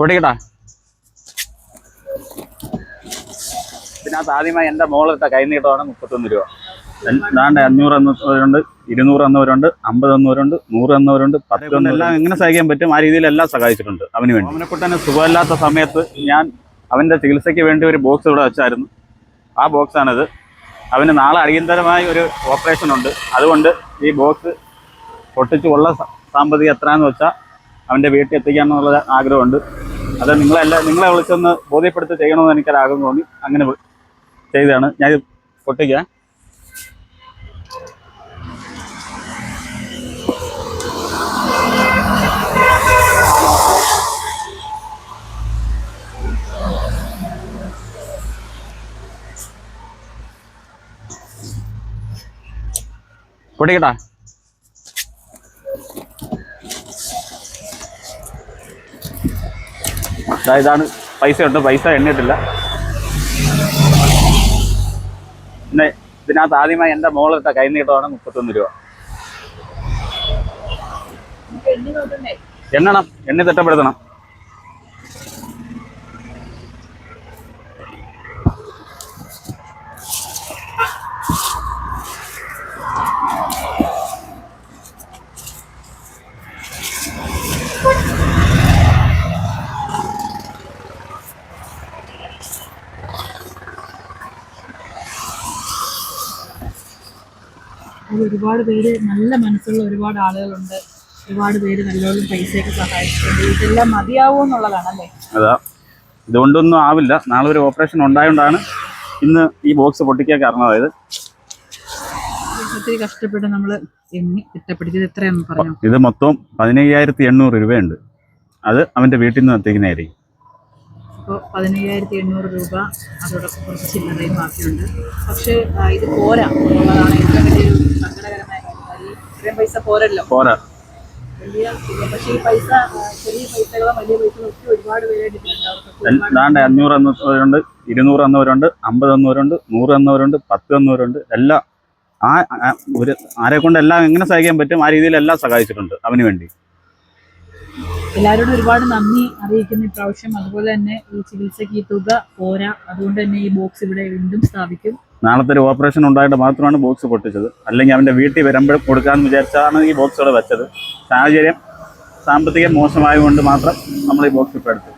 പൊട്ടിക്കട്ടാ ഇതിനകത്ത് ആദ്യമായി എന്റെ മോളിട്ട കൈനീട്ടമാണ് മുപ്പത്തൊന്ന് രൂപ. ദാണ്ട് അഞ്ഞൂറ് എന്നവരുണ്ട് ഇരുന്നൂറ് എന്നവരുണ്ട് അമ്പത് എന്നവരുണ്ട് നൂറ് എന്നവരുണ്ട് പത്ത് എല്ലാം എങ്ങനെ സഹായിക്കാൻ പറ്റും? ആ രീതിയിലെല്ലാം സഹായിച്ചിട്ടുണ്ട് അവന് വേണ്ടി. അവനെക്കുട്ടന് സുഖമില്ലാത്ത സമയത്ത് ഞാൻ അവന്റെ ചികിത്സയ്ക്ക് വേണ്ടി ഒരു ബോക്സ് ഇവിടെ വെച്ചായിരുന്നു. ആ ബോക്സ് ബോക്സാണിത്. അവന് നാളെ അടിയന്തരമായി ഒരു ഓപ്പറേഷൻ ഉണ്ട്. അതുകൊണ്ട് ഈ ബോക്സ് പൊട്ടിച്ച് ഉള്ള സാമ്പത്തിക എത്രയാന്ന് വെച്ചാൽ അവന്റെ വീട്ടിൽ എത്തിക്കാമെന്നുള്ള ആഗ്രഹമുണ്ട്. അത് നിങ്ങളല്ല നിങ്ങളെ വിളിച്ചൊന്ന് ബോധ്യപ്പെടുത്തി ചെയ്യണമെന്ന് എനിക്കൊരാഗ്രഹം തോന്നി. അങ്ങനെ ചെയ്തതാണ്. ഞാൻ പൊട്ടിക്ക പൊട്ടിക്കാം. പൊട്ടിക്കട്ടാ. ഇതാണ് പൈസ ഉണ്ട് പൈസ എണ്ണിട്ടില്ല പിന്നെ ഇതിനകത്ത് ആദ്യമായി എന്റെ മോളിട്ട കൈ നീട്ടമാണ് മുപ്പത്തൊന്ന് രൂപ. എണ്ണണം. എണ്ണി തിട്ടപ്പെടുത്തണം. അത് ഒരുപാട് പേര് നല്ല മനസ്സുള്ള ഒരുപാട് ആളുകളുണ്ട്. ഒരുപാട് പേര് നല്ലോണം പൈസയൊക്കെ സഹായിച്ചിട്ടുണ്ട്. ഇതെല്ലാം മതിയാവോ എന്നുള്ളതാണല്ലേ? അതാ. ഇതുകൊണ്ടൊന്നും ആവില്ല. നാളെ ഒരു ഓപ്പറേഷൻ ഉണ്ടായതുകൊണ്ടാണ് ഇന്ന് ഈ ബോക്സ് പൊട്ടിക്കാൻ കാരണം അതായത് ഒത്തിരി കഷ്ടപ്പെട്ട് നമ്മൾ എണ്ണി തിട്ടപ്പെടുത്തിയത് എത്രയാണെന്ന് പറഞ്ഞു? ഇത് മൊത്തം പതിനയ്യായിരത്തി എണ്ണൂറ് രൂപയുണ്ട്. അത് അവന്റെ വീട്ടിൽ നിന്ന് എത്തിക്കുന്നതായിരിക്കും. അപ്പോൾ പതിനയ്യായിരത്തി എണ്ണൂറ് രൂപ അതോടൊപ്പം കുറച്ച് ചില്ലറയും ബാക്കിയുണ്ട്. പക്ഷേ ഇത് പോരാ. എന്നുള്ളതാണ് ഏറ്റവും വലിയൊരു സങ്കടകരമായ കാര്യം. ഇത്രയും പൈസ പോരല്ലോ. പോരാ. വലിയ പക്ഷേ ഈ പൈസ ചെറിയ പൈസകളും വലിയ പൈസകളും ഒക്കെ ഒരുപാട് പേരായിട്ട് ഇതിലുണ്ട് അവർക്കൊക്കെ ഒരുപാട് ദാണ്ട് അഞ്ഞൂറ് എന്നവരുണ്ട് ഇരുന്നൂറ് എന്നവരുണ്ട് അമ്പത് എന്നവരുണ്ട് നൂറ് എന്നവരുണ്ട് പത്ത് എന്നവരുണ്ട് എല്ലാം ആ- ഒരു ആരെ കൊണ്ട് എല്ലാം എങ്ങനെ സഹായിക്കാൻ പറ്റും ആ രീതിയിൽ എല്ലാം സഹായിച്ചിട്ടുണ്ട് അവന് വേണ്ടി. എല്ലാവരോടും ഒരുപാട് നന്ദി അറിയിക്കുന്ന ഇപ്രാവശ്യം അതുപോലെ തന്നെ ഈ ചികിത്സയ്ക്ക് ഈ തുക പോരാ. അതുകൊണ്ട് തന്നെ ഈ ബോക്സ് ഇവിടെ വീണ്ടും സ്ഥാപിക്കും. നാളത്തെ ഒരു ഓപ്പറേഷൻ ഉണ്ടായിട്ട് മാത്രമാണ് ബോക്സ് പൊട്ടിച്ചത്. അല്ലെങ്കിൽ അവന്റെ വീട്ടിൽ വരുമ്പോൾ കൊടുക്കാമെന്ന് വിചാരിച്ചാണ് ഈ ബോക്സ് ഇവിടെ വെച്ചത്. സാഹചര്യം സാമ്പത്തികം മോശമായതുകൊണ്ട് മാത്രം നമ്മൾ ഈ ബോക്സ് ഇപ്പോൾ എടുത്തു